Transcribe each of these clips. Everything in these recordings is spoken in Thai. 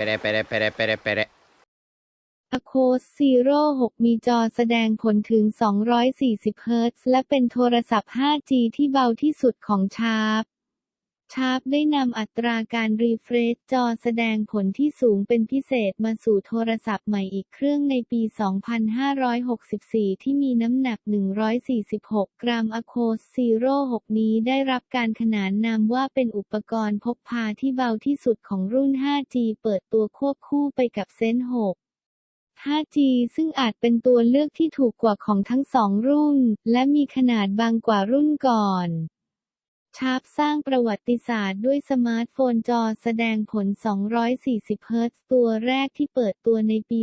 Pere, pere, pere, pere, pere. A c o s e r o 6มีจอแสดงผลถึง 240 เฮิรตซ์และเป็นโทรศัพท์ 5G ที่เบาที่สุดของชาร์ป ชาร์ปได้นำอัตราการรีเฟรชจอแสดงผลที่สูงเป็นพิเศษมาสู่โทรศัพท์ใหม่อีกเครื่องในปี 2564 ที่มีน้ำหนัก 146 กรัม A c o s Zero 6นี้ได้รับการขนานนามว่าเป็นอุปกรณ์พกพาที่เบาที่สุดของรุ่น 5G เปิดตัวควบคู่ไปกับเซน6 5G ซึ่งอาจเป็นตัวเลือกที่ถูกกว่าของทั้งสองรุ่น และมีขนาดบางกว่ารุ่นก่อน ชาร์ปสร้างประวัติศาสตร์ด้วยสมาร์ทโฟนจอแสดงผล 240 เฮิรตซ์ตัวแรกที่เปิดตัวในปี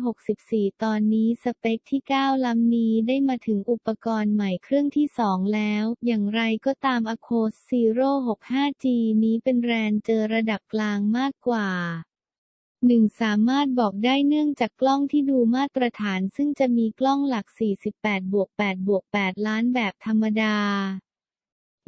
2564 ตอนนี้สเปคที่ก้าล้ำนี้ได้มาถึงอุปกรณ์ใหม่เครื่องที่ 2 แล้ว อย่างไรก็ตาม A c o s Zero 6 5G นี้เป็นแรนเจอระดับกลางมากกว่าหนึ่งสามารถบอกได้เนื่องจากกล้องที่ดูมาตรฐานซึ่งจะมีกล้องหลัก 48 บวก 8 บวก 8 ล้านแบบธรรมดา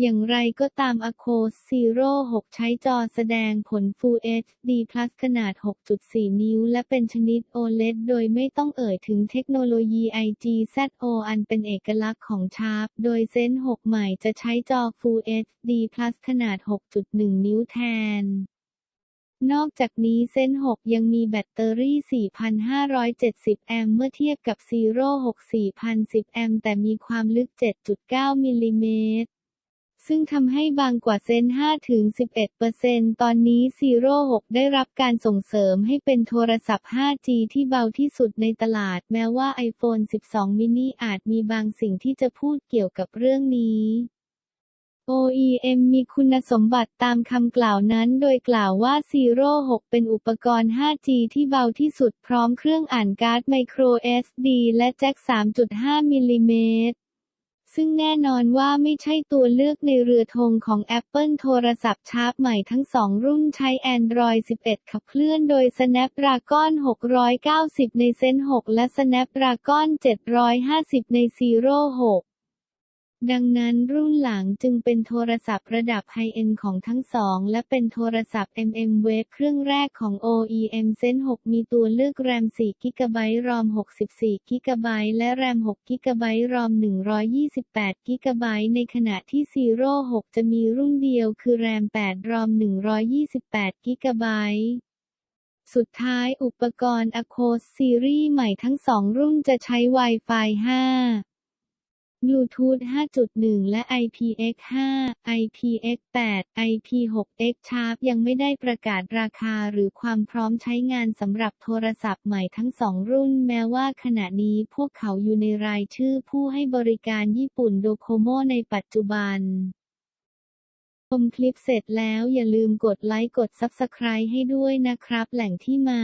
อย่างไรก็ตาม A c o s Zero 6 ใช้จอแสดงผล Full HD Plus ขนาด 6.4 นิ้ว และเป็นชนิด OLED โดยไม่ต้องเอ่ยถึงเทคโนโลยี IGZO อันเป็นเอกลักษณ์ของชาร์ป โดยเซน6 ใหม่จะใช้จอ Full HD Plus ขนาด 6.1 นิ้วแทนนอกจากนี้เซน6 ยังมีแบตเตอรี่ 4,570 แอมป์เมื่อเทียบกับ Zero 6 4,010 แอมป์แต่มีความลึก 7.9 มิลลิเมตร ซึ่งทำให้บางกว่าเซน5-11%ตอนนี้ Zero 6ได้รับการส่งเสริมให้เป็นโทรศัพท์ 5G ที่เบาที่สุดในตลาด แม้ว่า iPhone 12 mini อาจมีบางสิ่งที่จะพูดเกี่ยวกับเรื่องนี้ OEM มีคุณสมบัติตามคำกล่าวนั้น โดยกล่าวว่า Zero 6 เป็นอุปกรณ์ 5G ที่เบาที่สุดพร้อมเครื่องอ่านการ์ด Micro SD และแจ็ค 3.5 มิลลิเมตร ซึ่งแน่นอนว่าไม่ใช่ตัวเลือกในเรือธงของ Apple โทรศัพท์ชาร์ปใหม่ทั้งสองรุ่นใช้ Android 11 ขับเคลื่อนโดย Snapdragon 690 ในเซน6และ Snapdragon 750 ใน Zero 6 ดังนั้นรุ่นหลังจึงเป็นโทรศัพท์ระดับไฮเอ็นของทั้งสอง และเป็นโทรศัพท์ MM Wave เครื่องแรกของ OEM Zen 6 มีตัวเลือกแรม4 GB ROM 64 GB และแรม6 GB ROM 128 GB ในขณะที่ Zero 6 จะมีรุ่นเดียวคือแรม 8 ROM 128 GB สุดท้ายอุปกรณ์ A c o s Series ใหม่ทั้งสองรุ่นจะใช้ Wi-Fi 5 Bluetooth 5.1 และ IPX5 IPX8 IP6X Sharp ยังไม่ได้ประกาศราคาหรือความพร้อมใช้งานสำหรับโทรศัพท์ใหม่ทั้งสองรุ่น แม้ว่าขณะนี้พวกเขาอยู่ในรายชื่อผู้ให้บริการญี่ปุ่นโดโคโมในปัจจุบันชมคลิปเสร็จแล้วอย่าลืมกดไลค์กด Subscribe ให้ด้วยนะครับ แหล่งที่มา